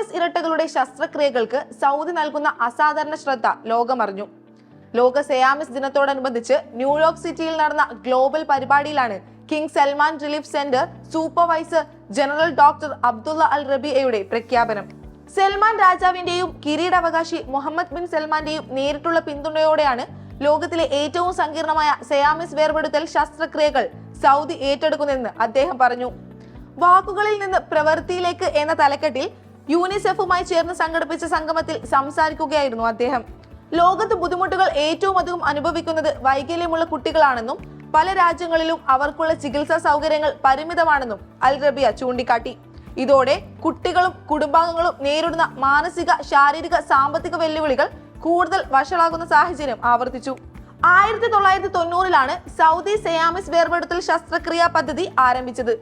Siamese ഇരട്ടകളുടെ ശസ്ത്രക്രിയകൾക്ക് Saudi നൽകുന്ന അസാധാരണ ശ്രദ്ധ ലോകമറിഞ്ഞു. ലോക സയാമിസ് ദിനത്തോടനുബന്ധിച്ച് ന്യൂയോർക്ക് സിറ്റിയിൽ നടന്ന ഗ്ലോബൽ പരിപാടിയിലാണ് King Salman relief centre supervisor general doctor Abdullah Al റബിയയുടെ പ്രഖ്യാപനം. സൽമാൻ രാജാവിന്റെയും കിരീടാവകാശി മുഹമ്മദ് ബിൻ സൽമാന്റെയും നേരിട്ടുള്ള പിന്തുണയോടെയാണ് ലോകത്തിലെ ഏറ്റവും സങ്കീർണമായ സയാമിസ് വേർപെടുത്തൽ ശസ്ത്രക്രിയകൾ സൗദി ഏറ്റെടുക്കുന്നതെന്ന് അദ്ദേഹം പറഞ്ഞു. വാക്കുകളിൽ നിന്ന് പ്രവൃത്തിയിലേക്ക് എന്ന തലക്കെട്ടിൽ യൂണിസെഫുമായി ചേർന്ന് സംഘടിപ്പിച്ച സംഗമത്തിൽ സംസാരിക്കുകയായിരുന്നു അദ്ദേഹം. ലോകത്ത് ബുദ്ധിമുട്ടുകൾ ഏറ്റവും അധികം അനുഭവിക്കുന്നത് വൈകല്യമുള്ള കുട്ടികളാണെന്നും പല രാജ്യങ്ങളിലും അവർക്കുള്ള ചികിത്സാ സൗകര്യങ്ങൾ പരിമിതമാണെന്നും അൽ റബിയ ചൂണ്ടിക്കാട്ടി. ഇതോടെ കുട്ടികളും കുടുംബാംഗങ്ങളും നേരിടുന്ന മാനസിക ശാരീരിക സാമ്പത്തിക വെല്ലുവിളികൾ കൂടുതൽ വഷളാകുന്ന സാഹചര്യം ആവർത്തിച്ചു. ആയിരത്തി തൊള്ളായിരത്തി തൊണ്ണൂറിലാണ് സൗദി സയാമിസ് വേർപെടുത്തൽ ശസ്ത്രക്രിയാ പദ്ധതി ആരംഭിച്ചത്.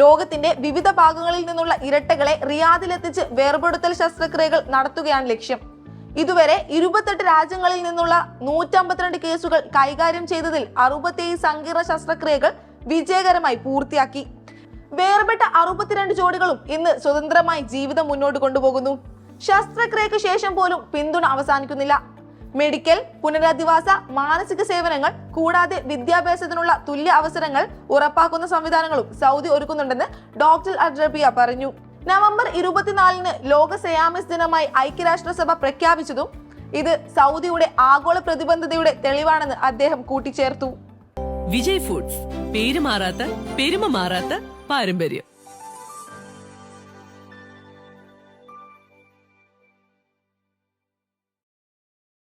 ലോകത്തിന്റെ വിവിധ ഭാഗങ്ങളിൽ നിന്നുള്ള ഇരട്ടകളെ റിയാദിലെത്തിച്ച് വേർപെടുത്തൽ ശസ്ത്രക്രിയകൾ നടത്തുകയാണ് ലക്ഷ്യം. ഇതുവരെ ഇരുപത്തെട്ട് രാജ്യങ്ങളിൽ നിന്നുള്ള നൂറ്റമ്പത്തിരണ്ട് കേസുകൾ കൈകാര്യം ചെയ്തതിൽ അറുപത്തിയേഴ് സങ്കീർണ ശസ്ത്രക്രിയകൾ വിജയകരമായി പൂർത്തിയാക്കി. വേർപെട്ട അറുപത്തിരണ്ട് ജോഡികളും ഇന്ന് സ്വതന്ത്രമായി ജീവിതം മുന്നോട്ട് കൊണ്ടുപോകുന്നു. ശസ്ത്രക്രിയക്ക് ശേഷം പോലും പിന്തുണ അവസാനിക്കുന്നില്ല. മെഡിക്കൽ പുനരധിവാസ മാനസിക സേവനങ്ങൾ കൂടാതെ വിദ്യാഭ്യാസത്തിനുള്ള തുല്യ അവസരങ്ങൾ ഉറപ്പാക്കുന്ന സംവിധാനങ്ങളും സൗദി ഒരുക്കുന്നുണ്ടെന്ന് ഡോക്ടർ അഡ്രബിയ പറഞ്ഞു. നവംബർ ഇരുപത്തിനാലിന് ലോക സയാമിസ് ദിനമായി ഐക്യരാഷ്ട്രസഭ പ്രഖ്യാപിച്ചതും ഇത് സൗദിയുടെ ആഗോള പ്രതിബദ്ധതയുടെ തെളിവാണെന്ന് അദ്ദേഹം കൂട്ടിച്ചേർത്തു. വിജയ് ഫുഡ്സ് പേര് മാറാത്ത പെരുമ മാറാത്ത പാരമ്പര്യം.